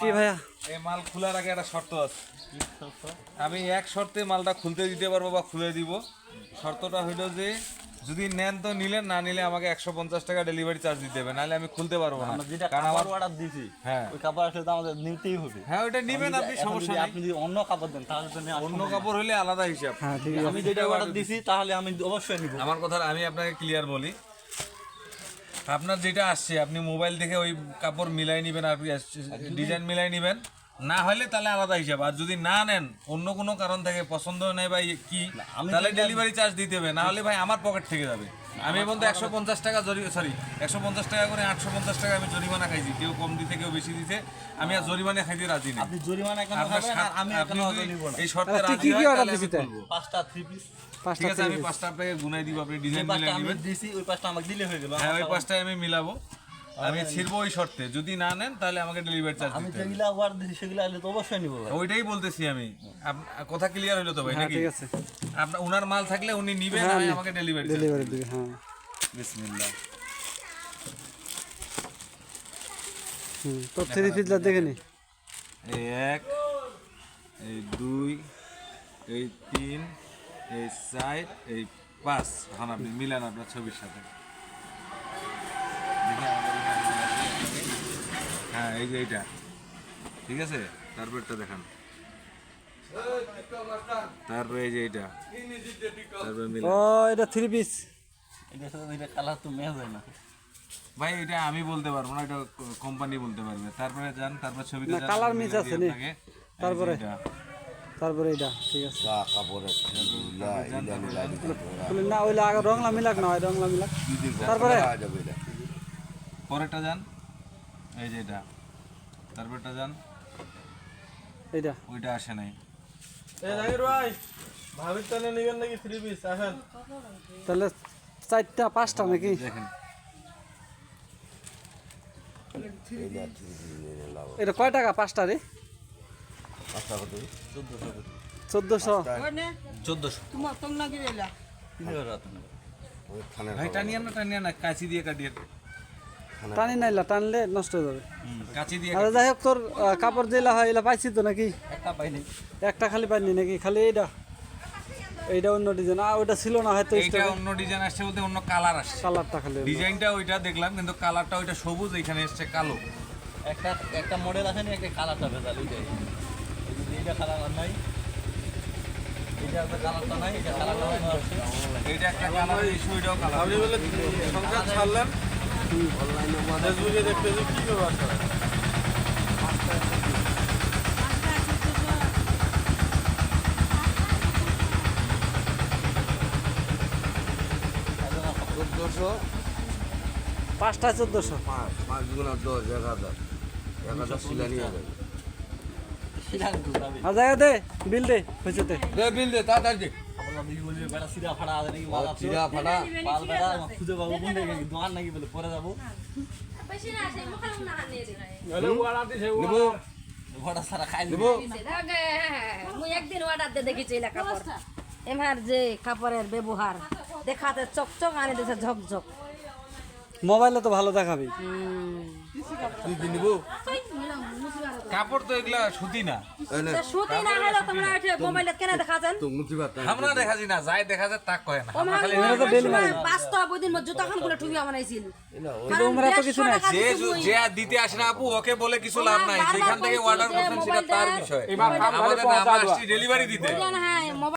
কি ভাইয়া। এই মাল খোলার আগে একটা শর্ত আছে। আমি এক শর্তে মালটা খুলতে দিতে পারব বা খুলে দিব। শর্তটা হইল যে যদি নেন তো নিলেন না নিলে আমাকে একশো পঞ্চাশ টাকা ডেলিভারি চার্জ দিতে হবে নাহলে আমি খুলতে পারব না। যেটা কারণ আমার অর্ডার দিয়েছি হ্যাঁ। ওই কাপড় আসলে তো আমাদের নিতেই হবে। হ্যাঁ ওইটা নিবেন আপনি সমস্যা নেই। আপনি যদি অন্য কাপড় দেন তাহলে তো অন্য কাপড় হলে আলাদা হিসাব। হ্যাঁ ঠিক আছে। আমি যেটা অর্ডার দিছি তাহলে আমি অবশ্যই নিব। আমার কথা আমি আপনাকে ক্লিয়ার বলি। আপনার যেটা আসছে আপনি মোবাইল দেখে ওই কাপড় মিলাই নেবেন আর ডিজাইন মিলাই নেবেন। না হলে তাহলে আলাদা হিসাব। আর যদি না নেন অন্য কোনো কারণ থেকে পছন্দ নেই বা ই- কি তাহলে ডেলিভারি চার্জ দিতে হবে না হলে ভাই আমার পকেট থেকে যাবে। আমি তো একশো পঞ্চাশ টাকা জরি সরি একশো পঞ্চাশ টাকা করে আটশো পঞ্চাশ টাকা আমি জরিমানা খাইছি। কেউ কম দিতে কেউ বেশি দিতে আমি আর জরিমানা খাইতে রাজি নেই। আপনি জরিমানা কেন আমি না। এই শর্তে রাজি হয়, তাহলে আমি? খুলবো। পাঁচটা থ্রি পিস ঠিক আছে আমি পাঁচটা আপনাকে গুনাই দিব আপনি ডিজাইন মিলাই দিছি ওই পাঁচটা আমাকে দিলে হয়ে গেল। হ্যাঁ ওই পাঁচটায় আমি মিলাবো। আমি ছিড়বো ওই শর্তে। যদি না নেন তাহলে আমাকে ডেলিভারি চার্জ আমি যেগুলা সেগুলো আসলে তো অবশ্যই নিব ভাই। ওইটাই বলতেছি আমি। কথা ক্লিয়ার হলো তো ভাই হ্যাঁ নাকি? ঠিক আছে। আপনার মাল থাকলে উনি নিবেন আর আমাকে ডেলিভারি ডেলিভারি দিবে হ্যাঁ। বিসমিল্লাহ। হুম তো থ্রি পিসলা দেখে নি? এই এক এই দুই এই তিন এই চার এই পাঁচ। এখন আপনি মিলান আপনার ছবির সাথে দেখি আমাদের এখানে মিল আছে। হ্যাঁ এই যে এইটা। ঠিক আছে? তারপরটা দেখান। তারপরে এই যে এইটা। তারপরে ও এটা থ্রি পিস এটা সাথে এটা কালার তো ম্যাচ হয় না। ভাই এটা আমি বলতে পারব না এটা কোম্পানি বলতে পারবে। তারপরে যান তারপর আমি mix মিলাই আছে নি? তারপরে? তারপরে এটা ঠিক আছে। লা ইলা না ওইলা আগে রংলা মিলাক না ওই রংলা মিলাক তারপরে। যাবে এটা। পরেরটা যান। এই যে এটা। তারপরটা যান। এইটা। ওইটা আসে নাই। তাহলে চারটা পাঁচটা নাকি? দেখেন এইটা ঠিক নিয়ে লাভ এটা কয় টাকা পাঁচটা রে? পাঁচটা কত? চোদ্দশো চোদ্দশো। তোমার তোম না ভাই টানিয়ে না টানিয়ে না কাঁচি দিয়ে কাটিয়ে টানি নাইলা টানলে নষ্ট হয়ে যাবে। আরে যাই হোক তোর কাপড় দিলা হয় এলা পাইছি তো নাকি? একটা পাইনি। একটা খালি পাইনি নাকি? খালি এইটা এইটা অন্য ডিজাইন। আর ওইটা ছিল না হয়তো এইটা অন্য ডিজাইন আসছে বলতে অন্য কালার আসছে। কালারটা খালি ডিজাইনটা ওইটা দেখলাম কিন্তু কালারটা ওইটা সবুজ এখানে এসছে কালো। একটা একটা মডেল আছে না একটা কালারটা ভেজাল ওইটাই এইটা কালার নাই। এইটা একটা কালারটা নাই এটা কালারটা আছে এইটা একটা কালার ওইটাও কালার সংসার ছাড়লেন ফেসবুকে দেখতেছি কি ব্যাপার স্যার? পাঁচটা চোদ্দশো। পাঁচ পাঁচ গুণা দশ এক হাজার। এক হাজার সিলা নিয়ে যাবে। জায়গা দে বিল দে হয়েছে দে দে বিল দে তাড়াতাড়ি চিরা ফাটা পাল খুঁজে পাবো কোন দোকান নাকি বলে পরে যাব। সারা খাই নিব। মুই একদিন অর্ডার দিয়ে দেখেছি এলা এমার যে কাপড়ের ব্যবহার দেখাতে চকচক আনে দিছে ঝকঝক। মোবাইলে তো ভালো দেখাবি। তুই কি নিব? কাপড় তো এগুলা সুতি না। এই নে, তা সুতি না হলো তোমরা মোবাইলে কেন দেখাছেন তো মুখি আমরা দেখা না যাই দেখা যায় তা কয় না। আমরা খালি এরা তো daily বাস্তব ওই দিন জুতা খানগুলো ঠুবিয়া বানাইছিল কিন্তু তো কিছু নাই। যে যে দিতে আসে না আপু ওকে বলে কিছু লাভ নাই। যেখান থেকে অর্ডার করছেন সেটা তার বিষয়। আমাদের না আসছি ডেলিভারি দিতে।